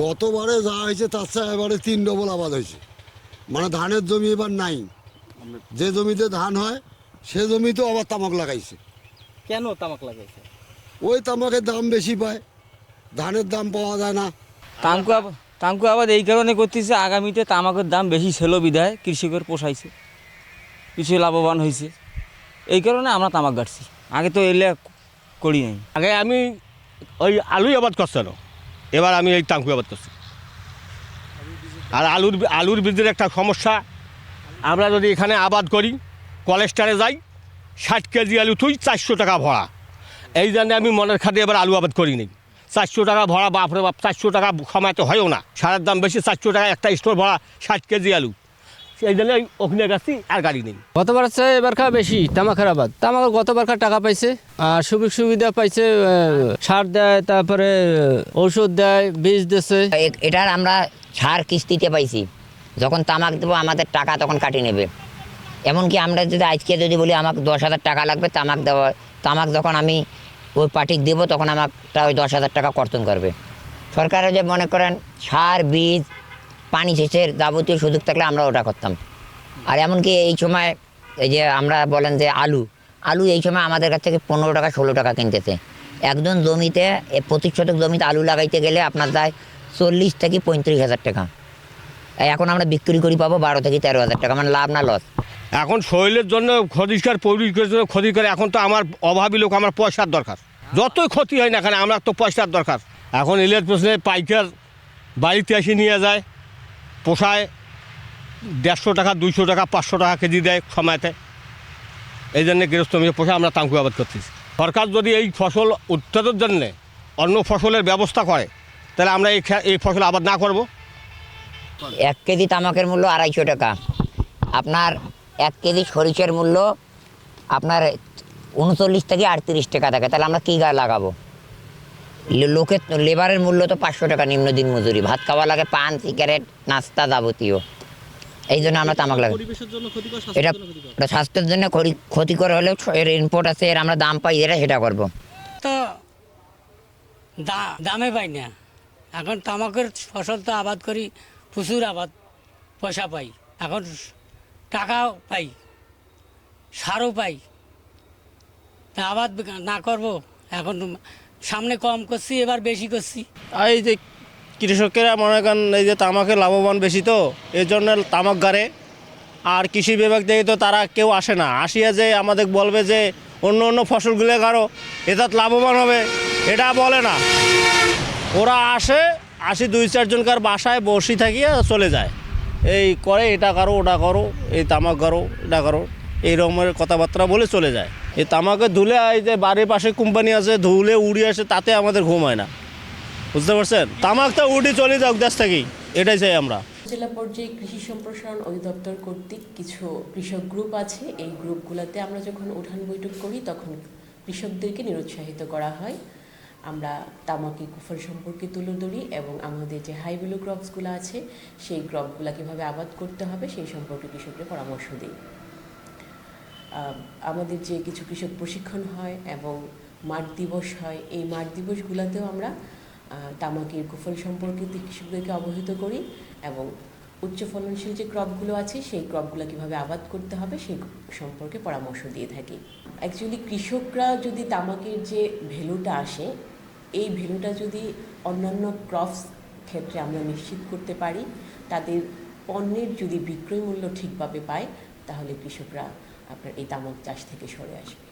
গতবারে যা হয়েছে তার চেয়ে এবারে তিন ডবল আবাদ হয়েছে। মানে ধানের জমি এবার নাই। যে জমিতে ধান হয় সে জমিতেও আবার তামাক লাগাইছে। কেন তামাক লাগাইছে? ওই তামাকের দাম বেশি পায়। ধানের দাম পাওয়া যায় না। তামকু আব- তামকু আবাদ এই কারণে করতেছে আগামীতে তামাকের দাম বেশি ছিল বিধায় কৃষকের পোষাইছে। কিছু লাভবান হয়েছে এই কারণে আমরা তামাক গাড়ছি আগে তো এলে করি নাই। আগে আমি ওই আলুই আবাদ করছিল এবার আমি এই তাঙ্কু আবাদ করছি। আর আলুর আলুর বৃদ্ধির একটা সমস্যা, আমরা যদি এখানে আবাদ করি কলেস্টারে যাই, ষাট কেজি আলু তুই চারশো টাকা ভরা। এই জন্য আমি মনের খাতে এবার আলু আবাদ করি নি। চারশো টাকা ভরা, বাপরে বাপ, চারশো টাকা সময় তো হয়ও না। সারের দাম বেশি, চারশো টাকা একটা স্টোর ভরা ষাট কেজি আলু। সেই জন্য ওখানে গেছি আর গাড়ি নেই। গতবার চেয়ে এবারকার বেশি তামাকের আবাদ। তামাকের গতবারকার টাকা পাইছে আর সুযোগ সুবিধা পাইছে সার দেয় তারপরে ঔষধ দেয় বীজ দিচ্ছে এটার আমরা ছাড় কিস্তিতে পাইছি। যখন তামাক দেবো আমাদের টাকা তখন কাটিয়ে নেবে। এমনকি আমরা যদি আজকে যদি বলি আমাকে দশ হাজার টাকা লাগবে তামাক দেওয়া তামাক যখন আমি ওই পার্টিকে দেবো তখন আমারটা ওই দশ হাজার টাকা কর্তন করবে। সরকারের যে মনে করেন সার বীজ পানি সেচের যাবতীয় সুযোগ থাকলে আমরা ওটা করতাম। আর এমনকি এই সময় এই যে আমরা বলেন যে আলু আলু এই সময় আমাদের কাছ থেকে পনেরো টাকা, ষোলো টাকা কিনতেছে। একজন জমিতে পঁচিশ শতক জমিতে আলু লাগাইতে গেলে আপনার যায় চল্লিশ থেকে পঁয়ত্রিশ হাজার টাকা। এখন আমরা বিক্রি করি পাবো বারো থেকে তেরো হাজার টাকা মানে লাভ না লস। এখন শরীরের জন্য ক্ষতিকার, পরিবেশের জন্য করে এখন তো আমার অভাবী লোক, আমার পয়সার দরকার। যতই ক্ষতি হয় না কেন, আমার তো পয়সার দরকার। এখন ইলের প্রশ্নে পাইকার বাড়িতে এসে নিয়ে যায়। পোষায় দেড়শো টাকা, দুইশো টাকা, পাঁচশো টাকা কেজি দেয় সময়তে। এই জন্যে গৃহস্থ মিলে পোষা আমরা তাঙ্কু আবাদ করতেছি। সরকার যদি এই ফসল উৎপাদনের জন্যে অন্য ফসলের ব্যবস্থা করে, তাহলে আমরা এই এই ফসল আবাদ না করব? এক কেজি তামাকের মূল্য আড়াইশো টাকা। আপনার এক কেজি সরিষার মূল্য আপনার উনচল্লিশ থেকে আটত্রিশ টাকা থাকে। তাহলে আমরা কী গাছ লাগাবো? লোকের লেবারের মূল্য তো পাঁচশো টাকা নিম্ন দিন মজুরি। ভাত খাওয়া লাগে পান সিগারেট নাস্তা যাবতীয়। এই জন্য আমরা তামাক ক্ষতিকর এটা স্বাস্থ্যের জন্য ক্ষতিকর। এটা স্বাস্থ্যের জন্য ক্ষতি- ক্ষতিকর হলেও এর ইনপুট আছে এর আমরা দাম পাই এরা সেটা করব। তো দামে পাই না। এখন তামাকের ফসল তো আবাদ করি প্রচুর আবাদ পয়সা পাই। এখন টাকাও পাই সারও পাই। তা আবাদ না করব এখন সামনে কম করছি, এবার বেশি করছি। এই যে কৃষকেরা মনে করেন এই যে তামাকে লাভবান বেশি তো এই জন্য তামাক গাড়ে। আর কৃষি বিভাগ থেকে তো তারা কেউ আসে না। আসিয়া যে আমাদের বলবে যে অন্য অন্য ফসলগুলো গাড়ো এটা লাভবান হবে, এটা বলে না। ওরা আসে, আসি দুই চারজনকার বাসায় বসি থাকিয়া চলে যায়। এই করে, এটা করো, ওটা করো, এই তামাক করো এটা করো। রকমের কথাবার্তা বলে চলে যায়। এই তামাকে ধুলে এই যে বাড়ির পাশে কোম্পানি আছে, ধুলে উড়ে আসে, তাতে আমাদের ঘুম হয় না। বুঝতে পারছেন? তামাক তো উঠে চলে যাক দেশ থেকেই। এটাই চাই আমরা। জেলা পর্যায়ে কৃষি সম্প্রসারণ অধিদপ্তর কর্তৃক কিছু কৃষক গ্রুপ আছে। এই গ্রুপগুলোতে আমরা যখন উঠান বৈঠক করি, তখন কৃষকদেরকে নিরুৎসাহিত করা হয়। আমরা তামাকি কুফর সম্পর্কে তুলে ধরি এবং আমাদের যে হাই ক্রপসগুলো আছে, সেই ক্রপগুলো কীভাবে আবাদ করতে হবে, সেই সম্পর্কে কৃষকদের পরামর্শ দিই। আমাদের যে কিছু কৃষক প্রশিক্ষণ হয় এবং মাঠ দিবস হয়, এই মাঠ দিবসগুলোতেও আমরা তামাকের কুফল সম্পর্কে কৃষকদেরকে অবহিত করি এবং উচ্চ ফলনশীল যে ক্রপগুলো আছে, সেই ক্রপগুলো কীভাবে আবাদ করতে হবে, সেই সম্পর্কে পরামর্শ দিয়ে থাকি। অ্যাকচুয়ালি কৃষকরা যদি তামাকের যে ভ্যালুটা আসে, এই ভ্যালুটা যদি অন্যান্য ক্রপস ক্ষেত্রে আমরা নিশ্চিত করতে পারি, তাদের পণ্যের যদি বিক্রয় মূল্য ঠিকভাবে পায়, তাহলে কৃষকরা আপনার এই তামাক চাষ থেকে সরে আসবে।